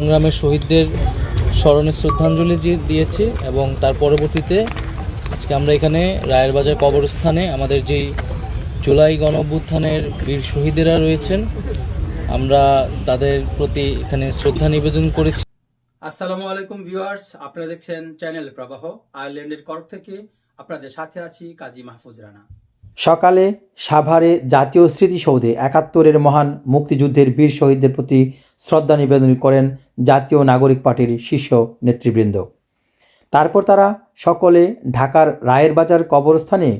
সংগ্রামের শহীদদের স্মরণে শ্রদ্ধাঞ্জলি দিয়েছি এবং তার পরবর্তীতে আজকে আমরা এখানে রায়ের বাজার কবরস্থানে আমাদের যেই জুলাই গণ অভ্যুত্থানের বীর শহীদেরা রয়েছেন, আমরা তাদের প্রতি এখানে শ্রদ্ধা নিবেদন করেছি। আসসালামু আলাইকুম ভিউয়ার্স, আপনারা দেখছেন চ্যানেল প্রবাহ, আয়ারল্যান্ডের করক থেকে আপনাদের সাথে আছি কাজী মাহফুজ রানা। সকালে সাভারে জাতীয় স্মৃতিসৌধে একাত্তরের মহান মুক্তিযুদ্ধের বীর শহীদদের প্রতি শ্রদ্ধা নিবেদন করেন জাতীয় নাগরিক পার্টির শীর্ষ নেতৃবৃন্দ। তারপর তারা সকলে ঢাকার রায়ের বাজার কবরস্থানে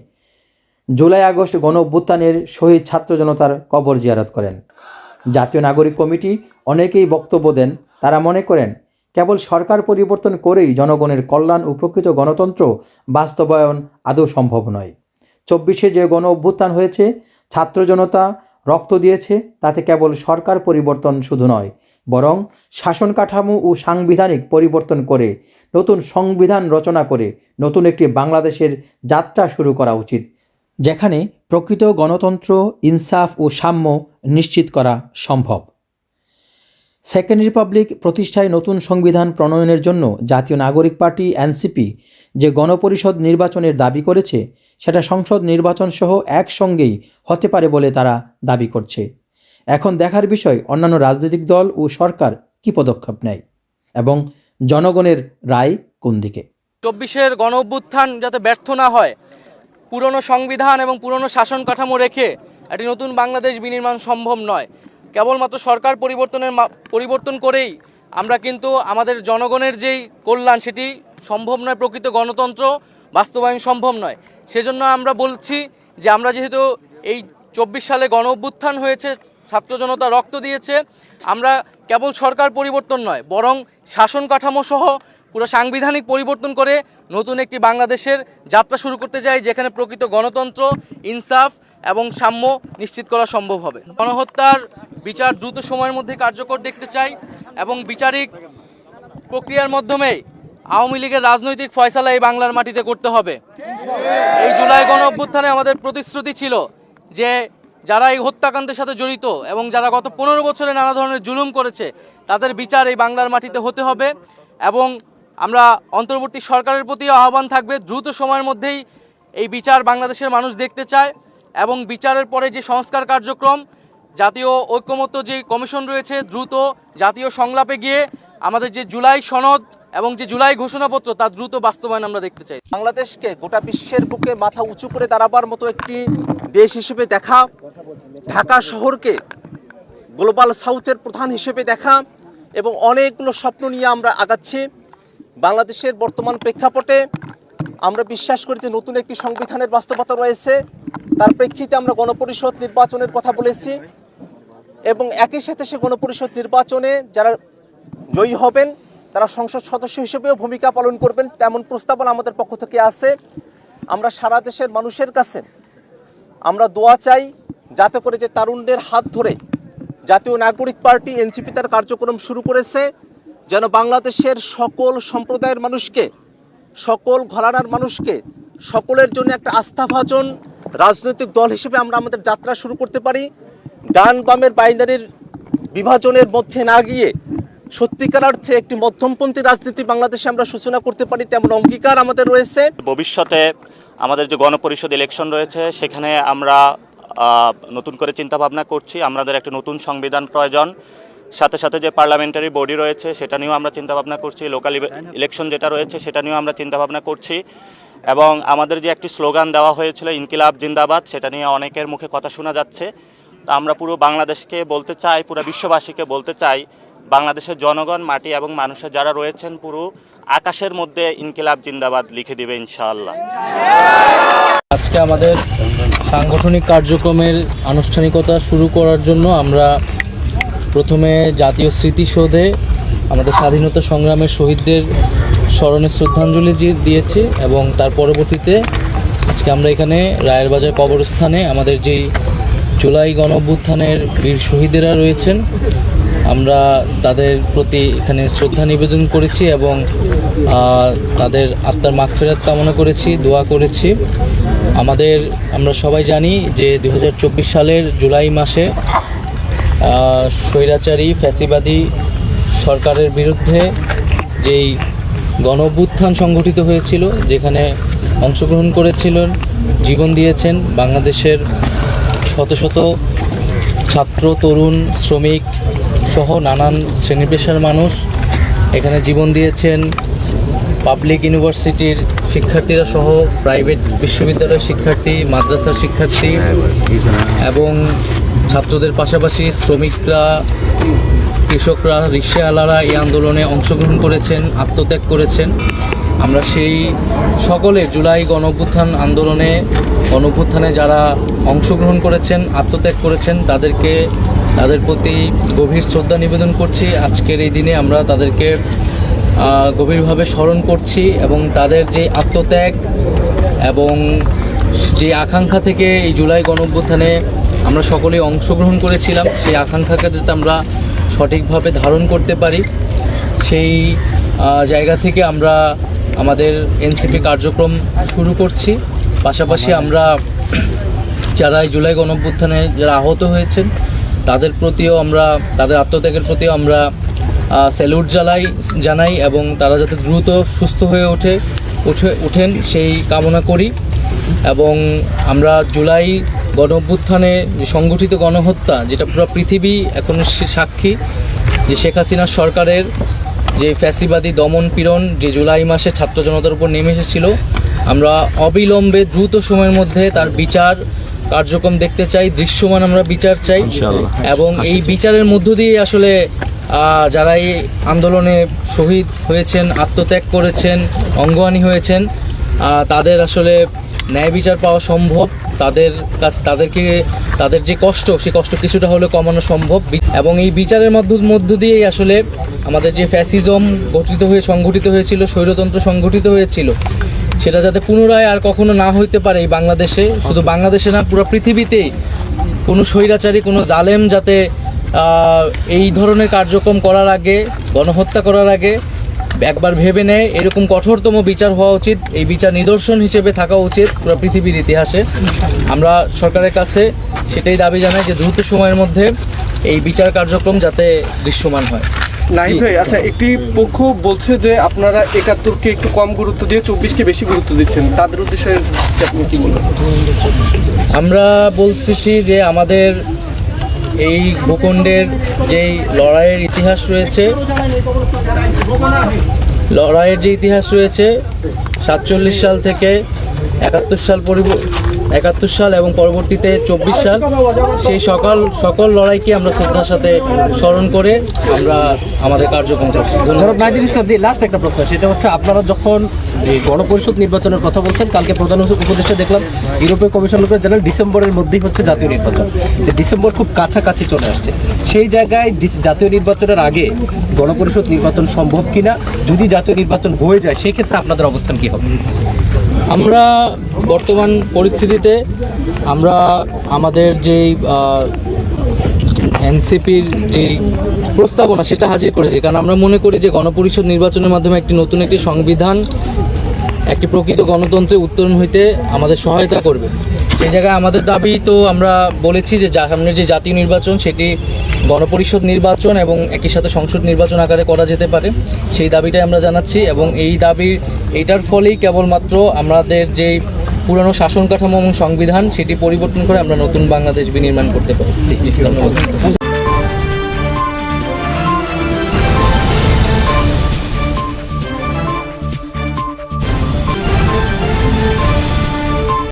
জুলাই আগস্ট গণ অভ্যুত্থানের শহীদ ছাত্র জনতার কবর জিয়ারত করেন। জাতীয় নাগরিক কমিটি অনেকেই বক্তব্য দেন, তারা মনে করেন, কেবল সরকার পরিবর্তন করেই জনগণের কল্যাণ ও প্রকৃত গণতন্ত্র বাস্তবায়ন আদৌ সম্ভব নয়। চব্বিশে যে গণ অভ্যুত্থান হয়েছে, ছাত্র জনতা রক্ত দিয়েছে, তাতে কেবল সরকার পরিবর্তন শুধু নয়, বরং শাসন কাঠামো ও সাংবিধানিক পরিবর্তন করে, নতুন সংবিধান রচনা করে, নতুন একটি বাংলাদেশের যাত্রা শুরু করা উচিত, যেখানে প্রকৃত গণতন্ত্র, ইনসাফ ও সাম্য নিশ্চিত করা সম্ভব। সেকেন্ড রিপাবলিক প্রতিষ্ঠায় নতুন সংবিধান প্রণয়নের জন্য জাতীয় নাগরিক পার্টি, এনসিপি, যে গণপরিষদ নির্বাচনের দাবি করেছে সেটা সংসদ নির্বাচন সহ একসঙ্গেই হতে পারে বলে তারা দাবি করছে। এখন দেখার বিষয়, অন্যান্য রাজনৈতিক দল ও সরকার কী পদক্ষেপ নেয় এবং জনগণের রায় কোন দিকে? চব্বিশের গণ অভ্যুত্থান যাতে ব্যর্থ না হয়, পুরনো সংবিধান এবং পুরনো শাসন কাঠামো রেখে একটি নতুন বাংলাদেশ বিনির্মাণ সম্ভব নয়। কেবলমাত্র সরকার পরিবর্তনের পরিবর্তন করেই আমরা কিন্তু আমাদের জনগণের যেই কল্যাণ, সেটি সম্ভব নয় প্রকৃত গণতন্ত্র বাস্তবায়ন সম্ভব নয়। সেজন্য আমরা বলছি যে আমরা যেহেতু এই চব্বিশ সালে গণ অভ্যুত্থান হয়েছে, ছাত্র জনতা রক্ত দিয়েছে, আমরা কেবল সরকার পরিবর্তন নয়, বরং শাসন কাঠামো সহ পুরো সাংবিধানিক পরিবর্তন করে নতুন একটি বাংলাদেশের যাত্রা শুরু করতে চাই, যেখানে প্রকৃত গণতন্ত্র, ইনসাফ এবং সাম্য নিশ্চিত করা সম্ভব হবে। গণহত্যার বিচার দ্রুত সময়ের মধ্যে কার্যকর দেখতে চাই এবং বিচারিক প্রক্রিয়ার মাধ্যমে আওয়ামী লীগের রাজনৈতিক ফয়সালা এই বাংলার মাটিতে করতে হবে। এই জুলাই গণ অভ্যুত্থানে আমাদের প্রতিশ্রুতি ছিল যে যারা এই হত্যাকাণ্ডের সাথে জড়িত এবং যারা গত পনেরো বছরে নানা ধরনের জুলুম করেছে, তাদের বিচার এই বাংলার মাটিতে হতে হবে এবং আমরা অন্তর্বর্তী সরকারের প্রতি আহ্বান থাকবে, দ্রুত সময়ের মধ্যেই এই বিচার বাংলাদেশের মানুষ দেখতে চায় এবং বিচারের পরে যে সংস্কার কার্যক্রম, জাতীয় ঐক্যমত্য যে কমিশন রয়েছে, দ্রুত জাতীয় সংলাপে গিয়ে আমাদের যে জুলাই সনদ এবং যে জুলাই ঘোষণাপত্র, তা দ্রুত বাস্তবায়ন আমরা দেখতে চাই। বাংলাদেশকে গোটা বিশ্বের বুকে মাথা উঁচু করে দাঁড়াবার মতো একটি দেশ হিসেবে দেখা, ঢাকা শহরকে গ্লোবাল সাউথের প্রধান হিসেবে দেখা এবং অনেকগুলো স্বপ্ন নিয়ে আমরা আগাচ্ছি। বাংলাদেশের বর্তমান প্রেক্ষাপটে আমরা বিশ্বাস করি যে নতুন একটি সংবিধানের বাস্তবতা রয়েছে। তার প্রেক্ষিতে আমরা গণপরিষদ নির্বাচনের কথা বলেছি এবং একই সাথে সে গণপরিষদ নির্বাচনে যারা জয়ী হবেন তারা সংসদ সদস্য হিসেবেও ভূমিকা পালন করবেন, তেমন প্রস্তাবনা আমাদের পক্ষ থেকে আছে। আমরা সারা দেশের মানুষের কাছে আমরা দোয়া চাই, যাতে করে যে তারুণ্যের হাত ধরে জাতীয় নাগরিক পার্টি, এনসিপি তার কার্যক্রম শুরু করেছে, যেন বাংলাদেশের সকল সম্প্রদায়ের মানুষকে, সকল ঘরানার মানুষকে, সকলের জন্য একটা আস্থাভাজন রাজনৈতিক দল হিসেবে আমরা আমাদের যাত্রা শুরু করতে পারি। ডান বামের বাইনারির বিভাজনের মধ্যে না গিয়ে সত্যিকার অর্থে একটি মধ্যমপন্থী রাজনীতি বাংলাদেশে আমরা সূচনা করতে পারি, তেমন অঙ্গীকার আমাদের রয়েছে। ভবিষ্যতে আমাদের যে গণপরিষদ ইলেকশন রয়েছে, সেখানে আমরা নতুন করে চিন্তা ভাবনা করছি। আমাদের একটা নতুন সংবিধান প্রয়োজন। সাথে সাথে যে পার্লামেন্টারি বডি রয়েছে, সেটা নিয়েও আমরা চিন্তা ভাবনা করছি। লোকাল ইলেকশন যেটা রয়েছে, সেটা নিয়েও আমরা চিন্তা ভাবনা করছি। এবং আমাদের যে একটি স্লোগান দেওয়া হয়েছিল, ইনকিলাব জিন্দাবাদ, সেটা নিয়ে অনেকের মুখে কথা শোনা যাচ্ছে। তো আমরা পুরো বাংলাদেশকে বলতে চাই, পুরো বিশ্ববাসীকে বলতে চাই বাংলাদেশের জনগণ, মাটি এবং মানুষের যারা রয়েছেন পুরো আকাশের মধ্যে ইনকিলাব জিন্দাবাদ লিখে দিবে ইনশাআল্লাহ। আজকে আমাদের সাংগঠনিক কার্যক্রমের আনুষ্ঠানিকতা শুরু করার জন্য আমরা প্রথমে জাতীয় স্মৃতিসৌধে আমাদের স্বাধীনতা সংগ্রামের শহীদদের স্মরণে শ্রদ্ধাঞ্জলি দিয়েছি এবং তার পরবর্তীতে আজকে আমরা এখানে রায়ের বাজার কবরস্থানে আমাদের যেই জুলাই গণ অভ্যুত্থানের বীর শহীদেরা রয়েছেন আমরা তাদের প্রতি এখানে শ্রদ্ধা নিবেদন করেছি এবং তাদের আত্মার মাগফেরাত কামনা করেছি, দোয়া করেছি। আমাদের, আমরা সবাই জানি যে দু হাজার চব্বিশ সালের জুলাই মাসে স্বৈরাচারী, ফ্যাসিবাদী সরকারের বিরুদ্ধে যেই গণভ্যুত্থান সংগঠিত হয়েছিল, যেখানে অংশগ্রহণ করেছিলেন, জীবন দিয়েছেন বাংলাদেশের শত শত ছাত্র, তরুণ, শ্রমিক সহ নানান শ্রেণি পেশার মানুষ এখানে জীবন দিয়েছেন। পাবলিক ইউনিভার্সিটির শিক্ষার্থীরা সহ প্রাইভেট বিশ্ববিদ্যালয়ের শিক্ষার্থী, মাদ্রাসার শিক্ষার্থী এবং ছাত্রদের পাশাপাশি শ্রমিকরা, কৃষকরা, রিক্সাওয়ালারা এই আন্দোলনে অংশগ্রহণ করেছেন, আত্মত্যাগ করেছেন। আমরা সেই সকলে জুলাই গণঅভ্যুত্থান আন্দোলনে গণঅভ্যুত্থানে যারা অংশগ্রহণ করেছেন, আত্মত্যাগ করেছেন, তাদেরকে তাদের প্রতি গভীর শ্রদ্ধা নিবেদন করছি। আজকের এই দিনে আমরা তাদেরকে গভীরভাবে স্মরণ করছি এবং তাদের যে আত্মত্যাগ এবং যে আকাঙ্ক্ষা থেকে এই জুলাই গণঅভ্যুত্থানে আমরা সকলেই অংশগ্রহণ করেছিলাম, সেই আকাঙ্ক্ষাকে যাতে আমরা সঠিকভাবে ধারণ করতে পারি। সেই জায়গা থেকে আমরা আমাদের এনসিপি কার্যক্রম শুরু করছি। পাশাপাশি আমরা যারা এই জুলাই গণঅভ্যুত্থানে যারা আহত হয়েছেন তাদের প্রতিও আমরা, তাদের আত্মত্যাগের প্রতিও আমরা স্যালুট জ্বালাই জানাই এবং তারা যাতে দ্রুত সুস্থ হয়ে ওঠে, উঠে, ওঠেন সেই কামনা করি। এবং আমরা জুলাই গণ অভ্যুত্থানে সংগঠিত গণহত্যা, যেটা পুরো পৃথিবী এখন সাক্ষী, যে শেখ হাসিনা সরকারের যে ফ্যাসিবাদী দমন পীড়ন যে জুলাই মাসে ছাত্র জনতার উপর নেমে এসেছিল, আমরা অবিলম্বে দ্রুত সময়ের মধ্যে তার বিচার কার্যক্রম দেখতে চাই দৃশ্যমান আমরা বিচার চাই। এবং এই বিচারের মধ্য দিয়ে আসলে যারা এই আন্দোলনে শহীদ হয়েছেন আত্মত্যাগ করেছেন অঙ্গহানি হয়েছেন তাদের আসলে ন্যায় বিচার পাওয়া সম্ভব। তাদের তাদেরকে তাদের যে কষ্ট সে কষ্ট কিছুটা হলে কমানো সম্ভব। এবং এই বিচারের মধ্য মধ্য দিয়েই আসলে আমাদের যে ফ্যাসিজম গঠিত হয়ে সংগঠিত হয়েছিল স্বৈরতন্ত্র সংগঠিত হয়েছিল সেটা যাতে পুনরায় আর কখনো না হইতে পারে এই বাংলাদেশে। শুধু বাংলাদেশে না, পুরো পৃথিবীতেই কোনো স্বৈরাচারী, কোনো জালেম যাতে এই ধরনের কার্যক্রম করার আগে, গণহত্যা করার আগে একবার ভেবে নেয়, এরকম কঠোরতম বিচার হওয়া উচিত, এই বিচার নিদর্শন হিসেবে থাকা উচিত পুরো পৃথিবীর ইতিহাসে। আমরা সরকারের কাছে সেটাই দাবি জানাই যে দ্রুত সময়ের মধ্যে এই বিচার কার্যক্রম যাতে দৃশ্যমান হয়। নাহিদ ভাই আচ্ছা একটি পক্ষ বলছে যে আপনারা একাত্তরকে একটু কম গুরুত্ব দিয়ে চব্বিশকে বেশি গুরুত্ব দিচ্ছেন। তাদের উদ্দেশ্যে আপনি কি বলবেন? আমরা বলতেছি যে আমাদের এই ভূখণ্ডের যেই লড়াইয়ের ইতিহাস রয়েছে লড়াইয়ের যে ইতিহাস রয়েছে সাতচল্লিশ সাল থেকে একাত্তর সাল একাত্তর সাল এবং পরবর্তীতে চব্বিশ সাল। সেই সকল সকল লড়াইকে আমরা শ্রদ্ধার সাথে স্মরণ করে আমরা আমাদের কার্যক্রম করছি। ধন্যবাদ। লাস্ট একটা প্রশ্ন, সেটা হচ্ছে আপনারা যখন গণপরিষদ নির্বাচনের কথা বলছেন, কালকে প্রধান উপদেষ্টা দেখলাম, ইউরোপীয় কমিশন লোকের ডিসেম্বরের মধ্যেই হচ্ছে জাতীয় নির্বাচন। ডিসেম্বর খুব কাছাকাছি চলে আসছে। সেই জায়গায় জাতীয় নির্বাচনের আগে গণপরিষদ নির্বাচন সম্ভব কিনা, যদি জাতীয় নির্বাচন হয়ে যায় সেই ক্ষেত্রে আপনাদের অবস্থান কি হবে? আমরা বর্তমান পরিস্থিতিতে আমরা আমাদের যেই এনসিপির যে প্রস্তাবনা সেটা হাজির করেছি। কারণ আমরা মনে করি যে গণপরিষদ নির্বাচনের মাধ্যমে একটি নতুন একটি সংবিধান, একটি প্রকৃত গণতন্ত্রে উত্তরণ হইতে আমাদের সহায়তা করবে। সেই জায়গায় আমাদের দাবি তো আমরা বলেছি যে যা- সামনের যে জাতীয় নির্বাচন সেটি গণপরিষদ নির্বাচন এবং একই সাথে সংসদ নির্বাচন আকারে করা যেতে পারে। সেই দাবিটাই আমরা জানাচ্ছি এবং এই দাবির এটার ফলেই কেবলমাত্র আমাদের যে পুরনো শাসন কাঠামো এবং সংবিধান, সেটি পরিবর্তন করে আমরা নতুন বাংলাদেশ বিনির্মাণ করতে পারি। ধন্যবাদ।